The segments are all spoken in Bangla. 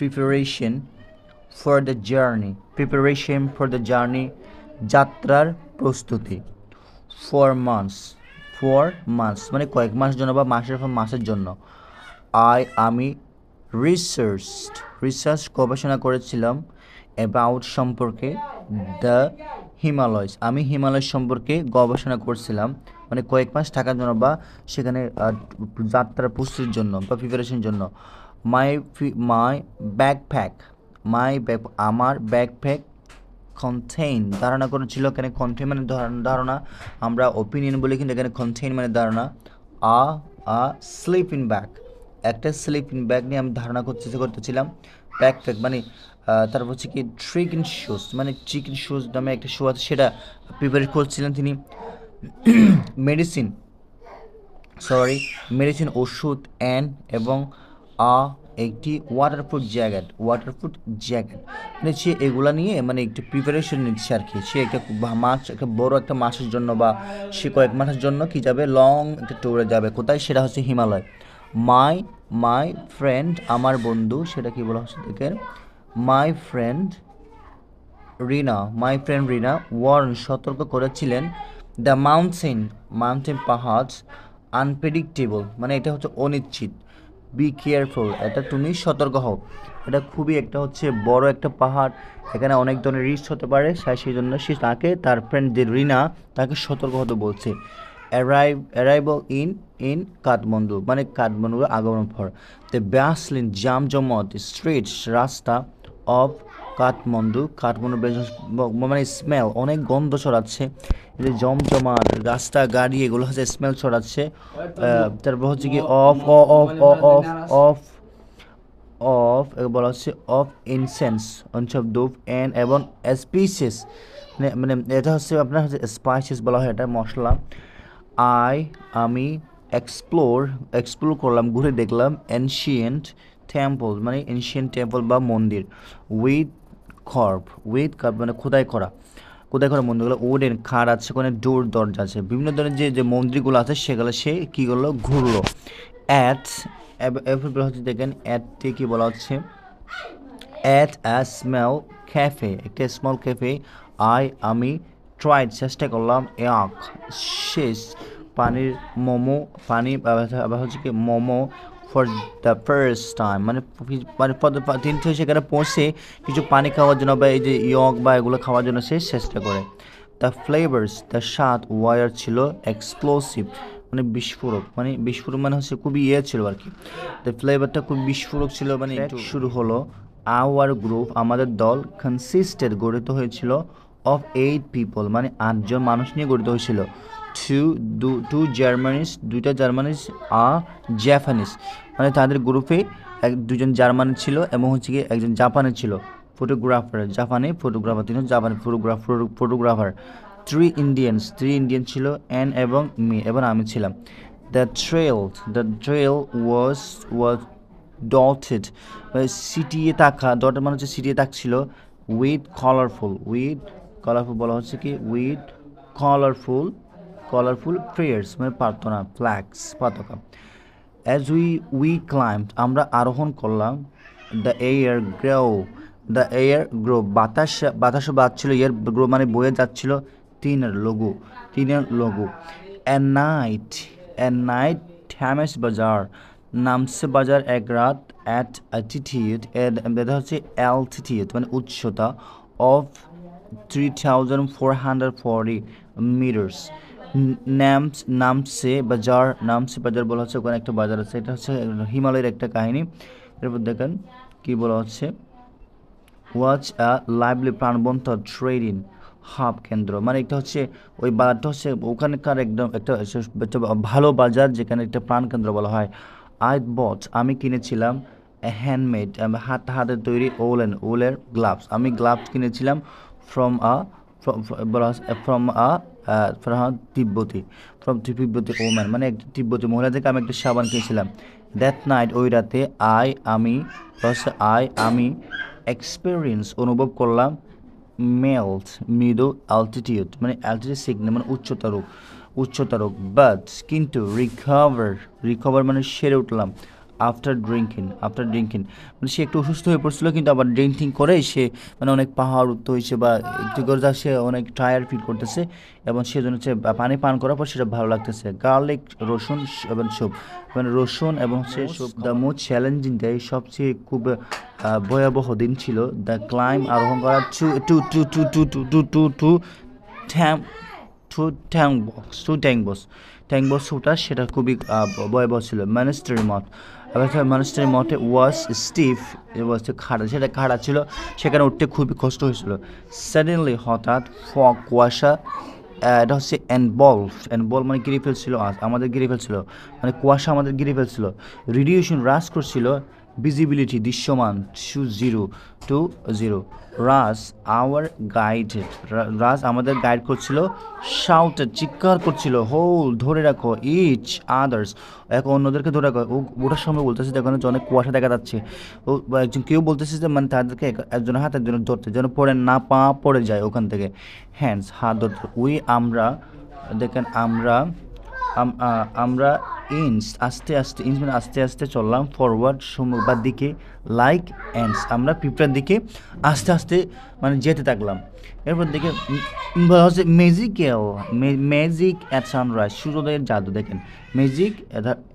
Preparation for the journey preparation for the journey যাত্রার প্রস্তুতি ফর মান্থস ফর মান্থস মানে কয়েক মাস জন্য বা মাসের পর মাসের জন্য। আই আমি রিসার্চ রিসার্চ গবেষণা করেছিলাম অ্যাবাউট সম্পর্কে দ্য হিমালয়স আমি হিমালয় সম্পর্কে গবেষণা করছিলাম মানে কয়েক মাস থাকার জন্য বা সেখানে যাত্রার প্রস্তুতির জন্য বা প্রিপারেশনের জন্য। My my backpack my back আমার ব্যাকপ্যাক কন্টেইন ধারণা করেছিল এখানে কন্টেইন মানে ধারণা- আমরা ওপিনিয়ন বলি কিন্তু এখানে কন্টেইন মানে ধারণা। আ আ স্লিপিং ব্যাগ একটা স্লিপিং ব্যাগ নিয়ে আমি ধারণা করতে করতেছিলাম। ব্যাকপ্যাক মানে তারপর হচ্ছে কি ট্রিকিন শুজ মানে চিকেন শুজ নামে একটা শু আছে, সেটা প্রিপেয়ার করছিলেন তিনি। মেডিসিন সরি মেডিসিন ওষুধ অ্যান্ড এবং আ, একটি ওয়াটারপ্রুফ জ্যাকেট ওয়াটারপ্রুফ জ্যাকেট মানে সে এগুলা নিয়ে মানে একটু প্রিপারেশন নিচ্ছে আর কি। সে একটা মাস একটা বড় একটা মাসের জন্য বা সে কয়েক মাসের জন্য কি যাবে লং একটা ট্যুরে যাবে। কোথায়? সেটা হচ্ছে হিমালয়। মাই মাই ফ্রেন্ড আমার বন্ধু, সেটা কি বলা হচ্ছে দেখেন my friend Rina my friend Rina warn সতর্ক করেছিলেন। দ্য মাউন্টেন মাউন্টেন পাহাড় আনপ্রেডিক্টেবল মানে এটা হচ্ছে অনিশ্চিত। বি কেয়ারফুল এটা তুমি সতর্ক হও। এটা খুবই একটা হচ্ছে বড় একটা পাহাড়, এখানে অনেক ধরনের রিস্ক হতে পারে সেই জন্য সে তাকে, তার ফ্রেন্ড যে রিনা, তাকে সতর্ক হতে বলছে। Arrive arrival in in Kathmandu মানে কাঠমান্ডুর আগমন ফর দ্য ব্যাসলিন জাম জমত স্ট্রিট রাস্তা অফ কাঠমান্ডু কাঠমান্ডু মানে স্মেল অনেক গন্ধ ছড়াচ্ছে। এই যে জমজমাট রাস্তা গাড়ি এগুলো হচ্ছে স্মেল ছড়াচ্ছে। তারপর হচ্ছে কি of of of of of of বলা হচ্ছে অফ ইনসেন্স অঞ্চল ধূপ অ্যান্ড এবং স্পিসিস মানে মানে এটা হচ্ছে আপনার হচ্ছে স্পাইসেস বলা হয় এটা মশলা। আই আমি এক্সপ্লোর এক্সপ্লোর করলাম ঘুরে দেখলাম এনশিয়েন্ট টেম্পল মানে এনশিয়েন্ট টেম্পল বা মন্দির। উইথ খর্ব উইথ কার্ভ মানে খোদাই করা। খোদাই করা মন্দিরগুলো উডেন খাট আছে ওখানে ডোর দরজা আছে। বিভিন্ন ধরনের যে যে মন্দিরগুলো আছে, সেগুলো সে কী করল? ঘুরলো। অ্যাট এরপর হচ্ছে, দেখেন অ্যাটটি কী বলা হচ্ছে? অ্যাট আ স্মেল ক্যাফে একটা স্মল ক্যাফে আই আমি ট্রাই চেষ্টা করলাম এক শেষ। পানির মোমো, পানি হচ্ছে কি, momo for the first time মানে মানে তিনি সেখানে পৌঁছে কিছু পানি খাওয়ার জন্য বা এই যে ইয়ক বা এগুলো খাওয়ার জন্য সে চেষ্টা করে। দ্য ফ্লেভার্স দ্য স্বাদ ওয়ার ছিল এক্সপ্লোসিভ মানে বিস্ফোরক। মানে বিস্ফোরক মানে হচ্ছে খুবই ইয়ে ছিল আর কি। দ্য ফ্লেভারটা খুব বিস্ফোরক ছিল মানে শুরু হলো। আওয়ার গ্রুপ আমাদের দল কনসিস্টেড গঠিত হয়েছিল অফ এইট পিপল মানে আটজন মানুষ নিয়ে গঠিত হয়েছিল। টু দু টু জার্মানিস দুইটা জার্মানিস আ জাপানিস মানে তাদের গ্রুপে এক, দুজন জার্মান ছিল এবং হচ্ছে কি একজন জাপানি ছিল। ফটোগ্রাফার জাপানি ফটোগ্রাফার তিনি জাপানি photographer photographer three Indians three Indian ছিল অ্যান এবং মি এবং আমি ছিলাম। The trail the trail was was dotted সিটিয়ে তাকা ডটেড মানে হচ্ছে সিটিয়ে তাকছিল উইথ কালারফুল উইথ কালারফুল বলা হচ্ছে কি? উইথ কালারফুল কালারফুল প্রেয়ার্স মানে প্রার্থনা ফ্ল্যাগস পতাকা। অ্যাজ উই উই ক্লাইম্ব আমরা আরোহণ করলাম the air grow the air grow বাতাস বাতাস বাজছিল এয়ার গ্রো মানে বয়ে যাচ্ছিল তিনের লঘু তিনের লঘু। অ্যান্ড নাইট অ্যান্ড নাইট থ্যামেস বাজার নামসে বাজার এক রাত অ্যাট অ্যাটিটিউড এটা হচ্ছে অ্যালটিটিউড মানে উচ্চতা of three thousand four hundred forty metres Namche, Namche Bazaar Namche Bazaar বলা হচ্ছে, ওখানে একটা বাজার আছে। এটা হচ্ছে হিমালয়ের একটা কাহিনী। এরপর দেখেন কি বলা হচ্ছে। ওয়াচ আ লাইভলি প্রাণবন্ত ট্রেডিং হাব কেন্দ্র। মানে এটা হচ্ছে, ওই বাজারটা হচ্ছে ওখানকার একদম একটা ভালো বাজার, যেখানে একটা প্রাণ কেন্দ্র বলা হয়। আই বট আমি কিনেছিলাম হ্যান্ডমেড হাত, হাতে তৈরি ওলেন, ওলের গ্লাভস আমি গ্লাভস কিনেছিলাম from a from a from তিব্বতী ফ্রম তিব্বতী ওম্যান মানে একটা তিব্বতী মহিলা থেকে আমি একটা সাবান কিনেছিলাম। দ্যাট নাইট ওই রাতে আই আমি আই আমি এক্সপিরিয়েন্স অনুভব করলাম মেলস মৃদু অ্যালটিটিউড মানে অ্যালটিটিউড সিগন্যাল মানে উচ্চতর উচ্চতর বাট কিন্তু রিকভার রিকভার মানে সেরে উঠলাম। আফটার ড্রিঙ্কিং আফটার ড্রিঙ্কিং মানে সে একটু অসুস্থ হয়ে পড়ছিল কিন্তু আবার ড্রিঙ্কিং করে সে মানে অনেক পাহাড় উঠতে হয়েছে বা একটু করে যা সে অনেক টায়ার ফিল করতেছে এবং সেজন্য হচ্ছে পানি পান করার পর সেটা ভালো লাগতেছে। গার্লিক রসুন এবং স্যুপ মানে রসুন এবং সে soup the most challenging day সবচেয়ে খুব ভয়াবহ দিন ছিল। দ্য ক্লাইম আরোহণ করা to to to to to to to to to tame to Tengboche to Tengboche Tengboche ওটা সেটা খুবই ভয়াবহ ছিল। ম্যানেস্টারি মঠ। আবার মানুষটির মঠে ওয়াজ স্টিফ ওয়াজ খাড়া, সেটা খাড়া ছিল, সেখানে উঠতে খুবই কষ্ট হয়েছিল। সাডেনলি হঠাৎ ফগ কুয়াশা এটা হচ্ছে অ্যান্ডবল অ্যানবল মানে গিরে ফেলছিল আমাদের গিরে ফেলছিল মানে কুয়াশা আমাদের গিরে ফেলছিল রেডিয়েশন রাস করছিল ভিজিবিলিটি দৃশ্যমান to zero to zero Raj our guided Raj আমাদের গাইড করছিল শাউটেড চিৎকার করছিল হোল ধরে রাখো ইচ আদার্স এক অন্যদেরকে ধরে রাখো। ও, ওটার সময় বলতেছে যে অনেক কুয়াশা দেখা যাচ্ছে। ও একজন কেউ বলতেছে যে মানে তাদেরকে এক- একজনের হাত একজনের ধরতে, যেন পড়ে না, পা পড়ে যায় ওখান থেকে। হ্যান্ডস হাত ধরতে। ওই আমরা, দেখেন, আমরা আমরা ইঞ্চ আস্তে আস্তে ইঞ্চ মানে আস্তে আস্তে চললাম ফরওয়ার্ড বা দিকে লাইক অ্যান্ডস আমরা পিঁপড়ার দিকে আস্তে আস্তে মানে যেতে থাকলাম। এরপর বলা হচ্ছে ম্যাজিক্যাল ম্যাজিক অ্যাট সানরাইজ সূর্যোদয়ের জাদু, দেখেন। Magic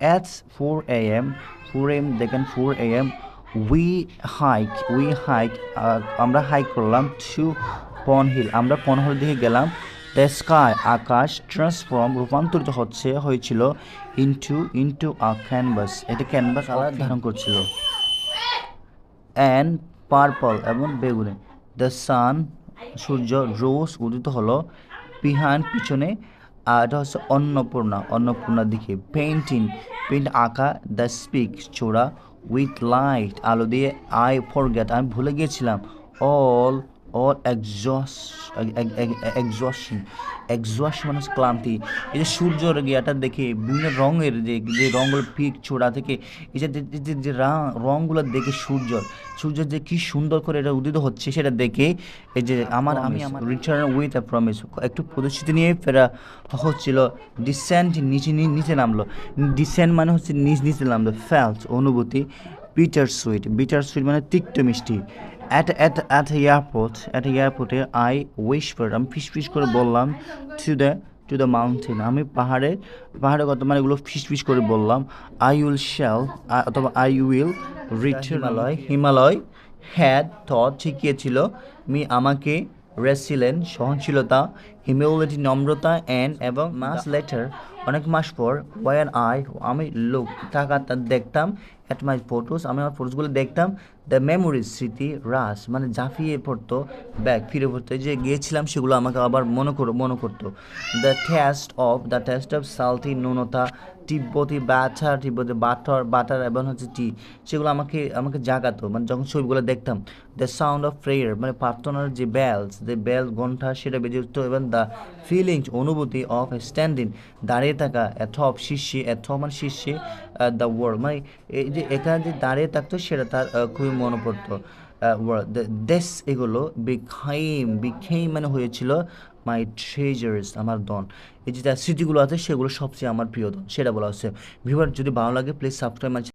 at four A M four M দেখেন four A M we hike we hike আমরা হাইক করলাম টু পন হিল আমরা পন হিল দিকে গেলাম দ্য স্কাই আকাশ ট্রান্সফর্ম রূপান্তরিত হচ্ছে হয়েছিল ইনটু ইনটু আ ক্যানভাস এটা ক্যানভাস আলাদা ধারণ করছিল। অ্যান্ড পার্পল এবং বেগুনে। দ্য সান সূর্য রোজ উদিত হলো বিহান পিছনে আর এটা হচ্ছে অন্নপূর্ণা অন্নপূর্ণার দিকে। পেন্টিং পেন্ট আঁকা দ্য স্পিক চোরা উইথ লাইট আলো দিয়ে আই ফরগেট আমি ভুলে গিয়েছিলাম। অল এক্সস এক্সশন এক্সশ মানে ক্লান্তি। এই যে সূর্যর গিয়াটা দেখে বিভিন্ন রঙের যে যে রঙগুলো পিক ছোড়া থেকে এই যে যে- যে- রঙগুলো দেখে সূর্য সূর্য যে কি সুন্দর করে এটা উদিত হচ্ছে সেটা দেখে এই যে আমার আমি আমার রিটার্ন উইথ আ প্রমিস একটু প্রতিশ্রুতি নিয়ে ফেরা হচ্ছিল ডিসেন্ট নিচে নিচে নামলো। ডিসেন্ট মানে হচ্ছে নিচ নিচে নামলো। ফেলস অনুভূতি বিটার সুইট বিটার সুইট মানে তিক্ত মিষ্টি। At at at airport at এয়ারপোর্টে আই উইশ ফর আমি ফিস ফিস করে বললাম to the to the mountain আমি পাহাড়ে পাহাড়ে কত মানে এগুলো ফিস ফিস করে বললাম। আই উইল শ্যাল অথবা I will return Himalaya. Himalaya had taught শিখিয়েছিল। Me আমাকে রেসিলেন্ট সহনশীলতা হিউমিলিটি নম্রতা অ্যান্ড এবং মাস লেটার অনেক মাস পর ওয়ান আই আমি লোক টাকা দেখতাম অ্যাট মাই ফটোস আমি আমার ফটোসগুলো দেখতাম দ্য মেমোরিজ স্মৃতি রাস মানে জাফিয়ে পড়তো, ব্যাগ ফিরে পড়তো। যে গিয়েছিলাম, সেগুলো আমাকে আবার মনে করো, মনে করতো। The taste of the taste of salty নুনতা তিব্বতি বাটার তিব্বতি বাটার বাটার এবং হচ্ছে টি, সেগুলো আমাকে আমাকে জাগাতো। মানে যখন ছবিগুলো দেখতাম দ্য সাউন্ড অফ প্রেয়ার মানে প্রার্থনার যে বেলস যে বেল ঘণ্টা সেটা বেজে উঠতো এবং দ্য ফিলিংস অনুভূতি অফ স্ট্যান্ডিং দাঁড়িয়ে থাকা এথপ শীর্ষে এথপ মানে শীর্ষে দ্য ওয়ার্ল্ড মানে এই যে এখানে যে দাঁড়িয়ে থাকতো, সেটা তার খুবই মনে পড়তো দেশ এগুলো বিখাইম বিখেইম মানে হয়েছিল মাই ট্রেজার্স আমার দন এই যে স্মৃতিগুলো আছে, সেগুলো সবচেয়ে আমার প্রিয় দন সেটা বলা হচ্ছে। ভিউয়ার যদি ভালো লাগে প্লিজ সাবস্ক্রাইব